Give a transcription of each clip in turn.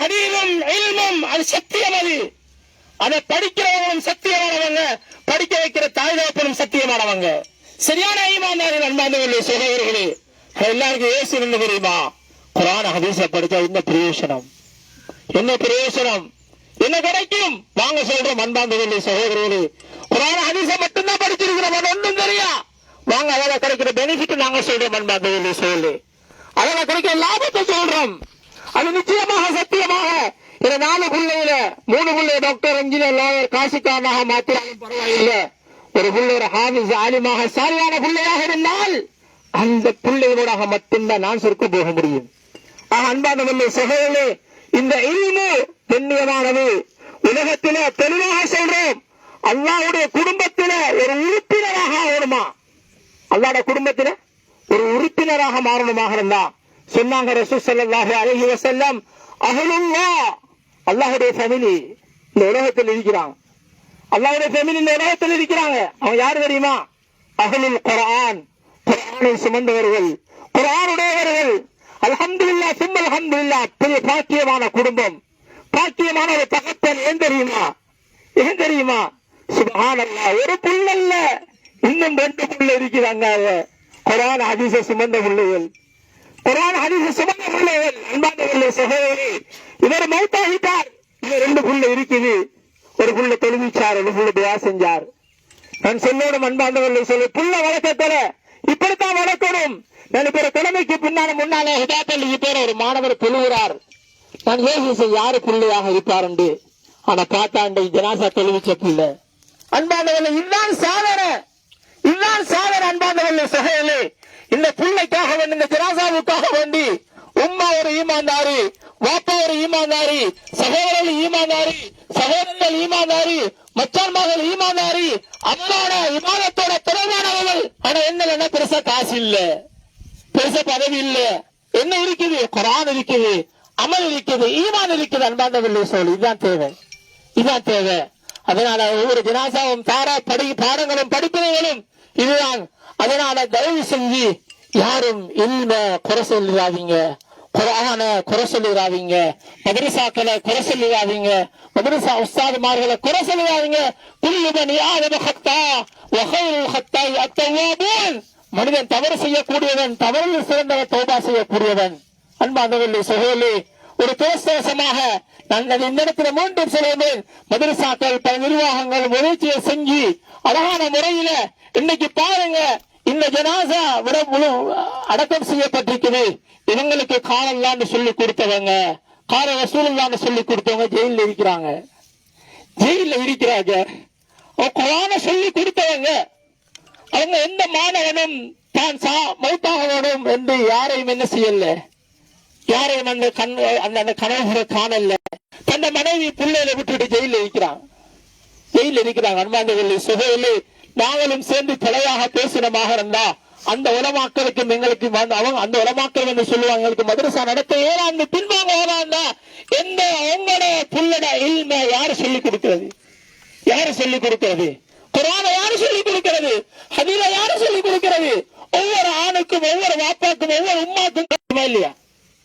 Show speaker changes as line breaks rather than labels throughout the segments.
ஹதீரும் இல்மும் அது சத்தியம் அது. அதை படிக்கிறவங்களும் சத்தியமானவங்க படிக்க வைக்கிற தாய் தகப்பனும் சத்தியமானவங்க. சரியான ஈமான்தாரின் நண்பாந்தவர்களே சகோதரர்களே. எல்லாருக்கும் ஏசு நின்று தெரியுமா? குரான ஹதீஸ படித்தா என்ன பிரயோசனம்? என்ன பிரயோசனம்? என்ன கிடைக்கும்? வாங்க சொல்றோம் அன்பாந்தவர்களே சகோதரர்களே. குரான ஹதீஸ மட்டும்தான் படிச்சிருக்கிறோம் அது ஒன்றும் தெரியா? வாங்க அதில் கிடைக்கிற பெனிஃபிட் நாங்க சொல்றோம் அன்பாந்தவர்களே சொல்லு அதில் கிடைக்கிற லாபத்தை சொல்றோம். அது நிச்சயமாக சத்தியம் மூணு பிள்ளை டாக்டர் இன்ஜினியர் லாயர் காசிக்காமாக மாத்திராலும் பரவாயில்லை. ஒரு பிள்ளை ஒரு ஹாபிஸ் ஆலிமாக சாலியான பிள்ளையாக இருந்தால் அந்த பிள்ளைகளோடாக மட்டும்தான் நான் சொர்க்க போக முடியும். ஆக அன்பானவர்களே சகோதரே இந்த இல்மு பெண்ணியமானது உலகத்திலே தெளிவாக சொல்றோம். அல்லாவுடைய குடும்பத்தில ஒரு உறுப்பினராக ஆகணுமா? அல்லாட குடும்பத்தில ஒரு உறுப்பினராக மாறணுமாக இருந்தா? சொன்னாங்க ரசூ ஸல்லல்லாஹு அலைஹி வஸல்லம் அஹ்லுல்லாஹ் அல்லாஹுடைய ஃபேமிலி இந்த உலகத்தில் இருக்கிறாங்க அல்லாஹுடைய ஃபேமிலி இந்த உலகத்தில் இருக்கிறாங்க. அவன் யார் தெரியுமா? அகலில் குரான் குரானை சுமந்தவர்கள். குரானுடையவர்கள் அல்ஹம்துலில்லாஹ் சும்மல் அல்ஹம்துலில்லாஹ். பெரிய பாக்கியமான குடும்பம். பாக்கியமான ஒரு தகப்பன் ஏன் தெரியுமா? ஏன் தெரியுமா? சுபஹானல்லாஹ் ஒரு புள்ளல்ல இன்னும் ரெண்டு புள்ள இருக்கிறாங்க குரான் அதிச சுமந்த பிள்ளைகள். குரான் ஹதீஸ் சுமந்த பிள்ளைகள் அன்பானவர்களே சகோதரி இவர் மௌத்தாகிட்டார். இன்னும் ரெண்டு புள்ள இருக்குது. ஒரு புள்ள தொழுவிச்சார் ஒரு புள்ள துவா செஞ்சார். நான் சொல்லணும் அன்பானவர்களை சொல்லி புள்ள வளர்க்கத்துல இப்படித்தான் வளர்க்கணும். நான் பேர் தலைமைக்கு பின்னால முன்னாலே ஹிதாத்தல் பேர் ஒரு மாணவர் தொழுகிறார். நான் யோசிச்ச யாரு பிள்ளையாக இருப்பார் என்று? ஆனா பார்த்தாண்ட ஜனாசா தொழுவிச்ச பிள்ளை அன்பானவர்கள் இதுதான் சாதனை இதுதான் சாதனை அன்பானவர்கள் சகையலே இந்த பிள்ளைக்காக வேண்டி இந்த ஜனாசாவுக்காக வேண்டி உம்மா ஒரு ஈமான்தாரி வாப்பா ஒரு ஈமான்தாரி சகோதரர்கள் ஈமான்தாரி சகோதரர்கள் ஈமான்தாரி மச்சான் மகள் ஈமான்தாரி அல்லாட இமானத்தோட திறமானவர்கள் ஆனா என்ன பெருசா காசு இல்ல. பெருசா பதவி இல்ல. என்ன இருக்குது? குரான் இருக்குது அமல் இருக்குது ஈமான் இருக்குது அன்பாந்தவில்லை சொல் இதுதான் தேவை. இதுதான் தேவை. அதனால ஒவ்வொரு தினாசாவும் தாரா படி பாடங்களும் படிப்பினைகளும் இதுதான். அதனால தயவு செஞ்சு யாரும் இல்ம குறை சொல்லிடாதீங்க குரான குறை சொல்லிடாதீங்க மதரசாக்களை குறை சொல்லிடாதீங்க மதரசா உஸ்தாதுமார்களை குறை சொல்லிடாதீங்க குல்லு மணி ஹத்தா வகைல் ஹத்தா அத்தவாபூன். மனிதன் தவறு செய்யக்கூடியவன் தவறில் சிறந்தவன் தோபா செய்யக்கூடியவன். அன்பாந்தவர்களே சகோதரி ஒரு பேசமாக நாங்கள் இந்த இடத்துல மீண்டும் சொல்லுவேன் மதரசாக்கள் பல நிர்வாகங்கள் முயற்சியை செஞ்சு அழகான முறையில இன்னைக்கு பாருங்க. இந்த ஜனாசா விட முழு அடக்கம் செய்யப்பட்டிருக்குது. இவங்களுக்கு காலம்லான்னு சொல்லி கொடுத்தவங்க கார வசூலான்னு சொல்லி கொடுத்தவங்க ஜெயில இருக்கிறாங்க. ஜெயில இருக்கிறாங்க. அவங்க குரான சொல்லி கொடுத்தவங்க. அவங்க எந்த மாணவனும் தான் சா மௌத்தாக வேணும் என்று யாரையும் என்ன செய்யல. யாரையும் அந்த கண் அந்த அந்த கனவுகளை காணல. தன்னை மனைவி பிள்ளைகளை விட்டுட்டு ஜெயில இருக்கிறான். ஜெயில இருக்கிறாங்க. அன்பாந்தவர்கள் சுகையிலே நாங்களும் சேர்ந்து தலையாக பேசினமாக இருந்தா அந்த உலமாக்களுக்கும் எங்களுக்கு அவங்க அந்த உலமாக்கள் வந்து சொல்லுவாங்க எங்களுக்கு மதரசா நடத்த ஏறாந்து பின்வாங்க ஏறாந்தா எந்த அவங்களோட புள்ளட இல்ம யாரு சொல்லிக் கொடுக்கிறது? யாரு சொல்லிக் கொடுக்கிறது? குரான யாரு சொல்லிக் கொடுக்கிறது? ஹதீல யாரு சொல்லிக் கொடுக்கிறது? ஒவ்வொரு ஆணுக்கும் ஒவ்வொரு வாப்பாக்கும் ஒவ்வொரு உமாக்கும் இல்லையா?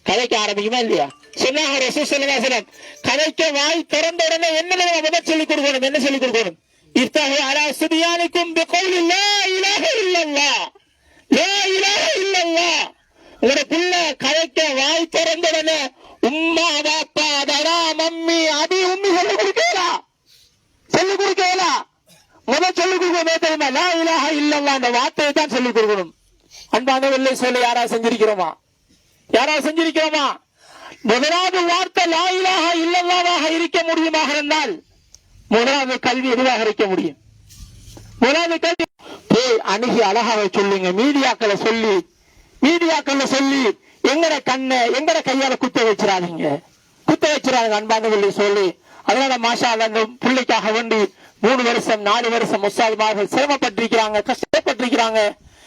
கதைக்க ஆரம்பிக்குமா இல்லையா? சொன்னாங்க ரசூல் ஸல்லல்லாஹு கதைக்க வாய் திறந்த உடனே என்ன முதல் சொல்லி கொடுக்கணும்? என்ன சொல்லிக் கொடுக்கணும்? இத்தகைய அலா சுபியானிக்கும் உங்களோட பிள்ளை கதைக்க வாய் திறந்தடனே உம்மா பாப்பா தடா மம்மி அபி உம்மி சொல்லி கொடுக்கலா சொல்லிக் கொடுக்கலா முதல் சொல்லி கொடுக்கணும் தெரியுமா? லா இலாக இல்லல்லா அந்த வார்த்தையை தான் சொல்லிக் கொடுக்கணும். அன்பானவர்களே சொல்ல யாரா செஞ்சிருக்கிறோமா? யாரா செஞ்சிருக்கிறோமா? முதலாவது வார்த்தை லா இலாக இல்லல்லாவாக இருக்க முடியுமாக இருந்தால் முதலாவது கல்வி எதுவாக இருக்க முடியும்? முதலாவது கல்வி. போய் அணுகி அழகாக சொல்லுங்க. மீடியாக்களை சொல்லி மீடியாக்களை சொல்லி எங்கட கண்ணை எங்கட கையால குத்த வச்சிடாதீங்க. குத்த வச்சிடாதீங்க அன்பானவர்களை சொல்லி. அதனால மாஷா அந்த பிள்ளைக்காக வேண்டி மூணு வருஷம் நாலு வருஷம் முஸ்தாதுமார்கள் சிரமப்பட்டிருக்கிறாங்க கஷ்டப்பட்டிருக்கிறாங்க.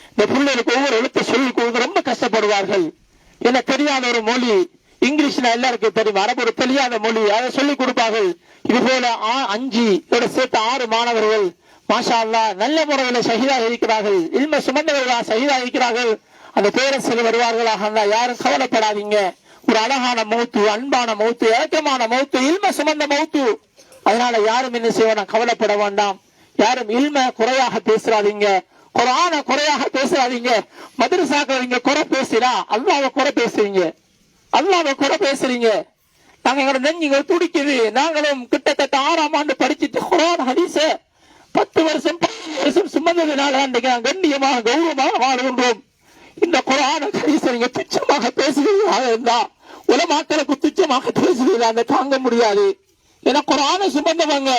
இந்த பிள்ளைகளுக்கு ஒவ்வொரு எழுத்தை சொல்லி கொடுக்க ரொம்ப கஷ்டப்படுவார்கள். என தெரியாத ஒரு மொழி. இங்கிலீஷ்ல எல்லாருக்கும் தெரியும்? அரபு ஒரு தெரியாத மொழி. அதை சொல்லிக் கொடுப்பார்கள். இது போல ஆ- அஞ்சு இதோட சேர்த்து ஆறு மாணவர்கள் மாஷா அல்லா நல்ல முறையில் ஷஹீதாக இருக்கிறார்கள். இல்ம சுமந்தவர்களா ஷஹீதாக இருக்கிறார்கள். அந்த பேரரசில் வருவார்களாக இருந்தால் யாரும் கவலைப்படாதீங்க. ஒரு அழகான மௌத்து அன்பான மௌத்து ஏக்கமான மௌத்து இல்ம சுமந்த மௌத்து. அதனால யாரும் என்ன செய்வோம் கவலைப்பட வேண்டாம். யாரும் இல்ம குறையாக பேசுறாதீங்க. குரான குறையாக பேசுறாதீங்க. மதுரை நீங்க குறை பேசினா அல்லாவை குறை பேசுறீங்க. அல்லாவை குறை பேசுறீங்க. நாங்க எங்களோட நெஞ்சுங்க துடிக்குது. நாங்களும் கிட்டத்தட்ட ஆறாம் ஆண்டு படிச்சுட்டு குரான் ஹதீஸ பத்து வருஷம் பதினஞ்சு வருஷம் சுமந்ததுனால அன்றைக்கு நாங்கள் கண்ணியமாக கௌரவமாக வாழ்கின்றோம். இந்த குரான ஹதீஸ நீங்க துச்சமாக பேசுகிறீர்களாக இருந்தா உலமாக்களுக்கு துச்சமாக பேசுகிறீர்கள் அந்த தாங்க முடியாது. ஏன்னா குரான சுமந்தவங்க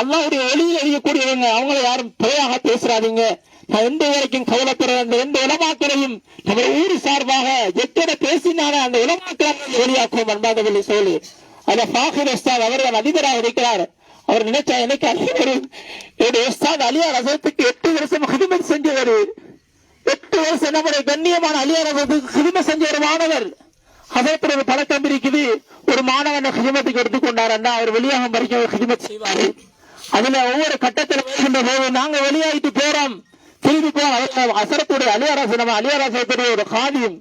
அல்லாவுடைய வெளியில் அறியக்கூடியவங்க அவங்கள யாரும் பிழையாக பேசுறாதீங்க. எந்த வரைக்கும் கவலைப்படுற அந்த எந்த உலமாக்களையும் நம்ம ஊர் சார்பாக எத்தனை பேசினாலும் அந்த உலமாக்களை வெளியாக்கும் அன்பாதவள்ளி சொல்லி அந்த ஃபாஹிர் உஸ்தாத் அவர்கள் அதிபராக இருக்கிறார். அவர் நினைச்சா எனக்கு அதிபர் என்னுடைய உஸ்தாத் அலியார் அசத்துக்கு எட்டு வருஷம் கடுமை செஞ்சவர் எட்டு வருஷம் நம்முடைய கண்ணியமான அலியார் அசத்துக்கு கடுமை செஞ்ச ஒரு மாணவர். அதற்கு ஒரு பழக்கம் இருக்குது. ஒரு மாணவனை ஹிஜமத்துக்கு எடுத்துக்கொண்டாருன்னா அவர் வெளியாகும் வரைக்கும் அவர் ஹிஜமத் செய்வார். அதுல ஒவ்வொரு கட்டத்தில் வருகின்ற போது நாங்க வெளியாகிட்டு போறோம். திரும்பி போறோம் அசரத்துடைய அலியாராசு நம்ம அலியாராசத்துடைய ஒரு காதியம்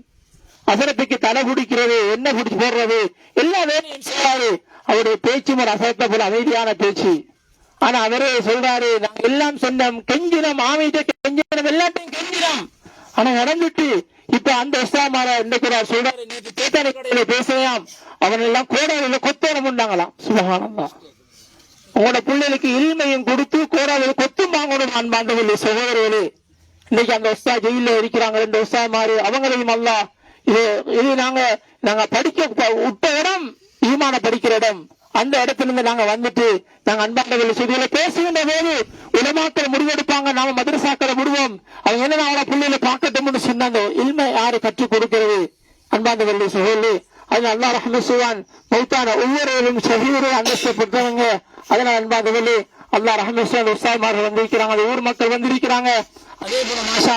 அசரத்துக்கு தலை குடிக்கிறது என்ன குடிச்சு போடுறது எல்லா வேலையும் செய்வாரு. அவருடைய பேச்சும் ஒரு அசரத்தை போல அமைதியான பேச்சு. ஆனா அவரே சொல்றாரு நாங்க எல்லாம் சொன்னோம் கெஞ்சினம் ஆமையிட்ட கெஞ்சினம் எல்லாத்தையும் கெஞ்சினம். ஆனா நடந்துட்டு இப்ப அந்த இஸ்லாமார இன்னைக்கு நான் சொல்றாரு நேற்று கடையில பேசலாம் அவன் எல்லாம் கோடாவில கொத்தோனம் உண்டாங்களாம் சுபகானந்தான் உங்களோட பிள்ளைகளுக்கு இனிமையும் கொடுத்து கோடாவில் கொத்தும் வாங்கணும் அன்பாண்டவில்லை சகோதரர்களே. இன்னைக்கு அந்த உஸ்தா ஜெயில இருக்கிறாங்க ரெண்டு உஸ்தா மாறு அவங்களையும் அல்ல இது இது நாங்க நாங்க படிக்க விட்ட இடம் ஈமான படிக்கிற இடம். அந்த இடத்துல இருந்து நாங்க வந்துட்டு நாங்க அன்பாண்டவர்கள் செய்தியில பேசுகின்ற போது உலமாக்கள் முடிவெடுப்பாங்க நாம மதரசாக்களை விடுவோம். அவங்க என்ன அவங்கள பிள்ளைகளை பார்க்கட்டும்னு சொன்னாங்க இல்மை யாரு கற்றுக் கொடுக்கிறது? அன்பாண்டவில்லை சகோதரி அது அல்லா ரஹ்ம செய்வான். மௌத்தான ஒவ்வொருவரும் சஹீரை அந்தஸ்தை பெற்றவங்க. அதனால அன்பாண்டவில்லை அல்லா ரஹ்ம செய்வான் உற்சாகமாக வந்திருக்கிறாங்க அது ஊர் மக்கள் வந்திருக்கிறாங்க. அதே போல மாஷா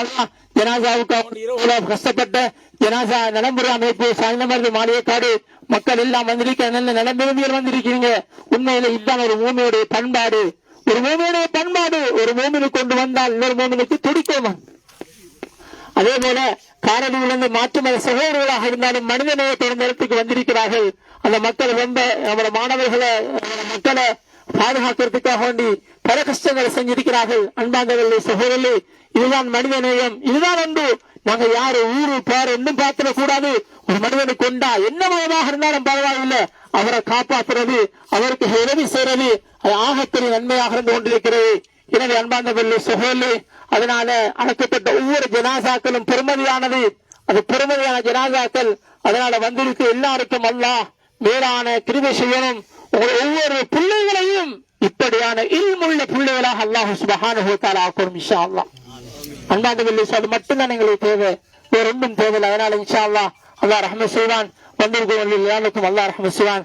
ஜனாசாவுக்கு அவங்க இரவுல கஷ்டப்பட்ட ஜனாசா நலம்புற அமைப்பு சாய்ந்தமருந்து மாளிகைக்காடு மக்கள் எல்லாம் வந்திருக்கிற நல்ல நலம்பிருந்தியர் வந்திருக்கிறீங்க. உண்மையில இதுதான் ஒரு பூமியுடைய பண்பாடு. ஒரு பூமியுடைய பண்பாடு. ஒரு மூமினு கொண்டு வந்தால் இன்னொரு மூமினுக்கு துடிக்கும். அதே போல காரணியிலிருந்து மாற்று மத சகோதரர்களாக இருந்தாலும் மனித நேயத்தோட நேரத்துக்கு வந்திருக்கிறார்கள். அந்த மக்கள் ரொம்ப நம்மளோட மாணவர்களை மக்களை பாதுகாக்கிறதுக்காக வேண்டி பல கஷ்டங்களை செஞ்சிருக்கிறார்கள். அன்பாந்தவர்களே சகோதரர்களே இதுதான் மனித நேயம் இதுதான் ஒன்று நாங்க யாரு ஊரு பேர் இன்னும் பார்த்துட கூடாது ஒரு மனிதனை கொண்டா என்ன மதமாக இருந்தாலும் பரவாயில்லை. அவரை காப்பாற்றுறது அவருக்கு உதவி செய்யறது அது ஆகப்பெரிய நன்மையாக இருந்து கொண்டிருக்கிறது. எனவே அன்பாந்தவர்களே சகோதரர்களே அதனால அழைக்கப்பட்ட ஒவ்வொரு ஜனாசாக்களும் பெருமதியானது. அது பெருமதியான ஜனாசாக்கள் அதனால வந்திருக்கு எல்லாருக்கும் அல்லாஹ் மேலான கிருபை செய்யணும். உங்கள் ஒவ்வொரு பிள்ளைகளையும் இப்படியான இல்முள்ள பிள்ளைகளாக அல்லாஹ் சுபஹானஹு ஆக்கணும் இஷா அல்லா அல்லாஹ் அன்பாண்டவில்லை அது மட்டும்தான் எங்களுக்கு தேவை. வேற ஒன்றும் தேவையில்லை. அதனால இஷா அல்லா அல்லா ரஹம செய்வான். வந்திருக்கும் எல்லாருக்கும் அல்லா ரஹம செய்வான்.